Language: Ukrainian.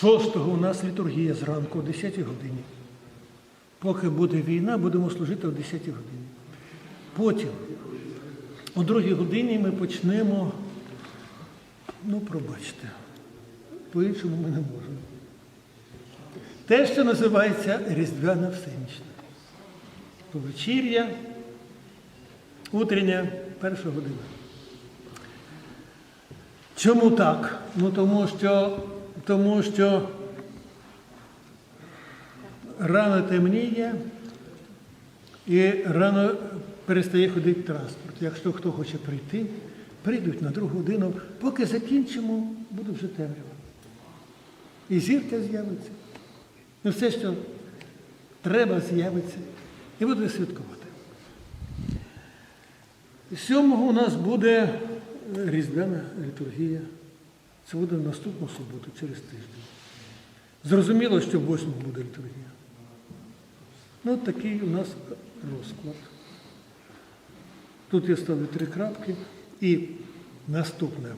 Шостого у нас літургія зранку о 10 годині. Поки буде війна, будемо служити о 10 годині. Потім, о 2 годині ми почнемо, ну, пробачте, по-іншому ми не можемо. Те, що називається Різдвяна Всенічна. Повечір'я, утрення, перша година. Чому так? Ну тому що, тому що рано темніє і рано перестає ходити транспорт. Якщо хто хоче прийти, прийдуть на другу годину, поки закінчимо, буде вже темрява. І зірка з'явиться. І все, що треба, з'явиться. І буде святкувати. Сьомого у нас буде різдвяна літургія. Це буде в наступну суботу, через тиждень. Зрозуміло, що восьму буде літургія. Ну, такий у нас розклад. Тут я ставлю три крапки. І наступне.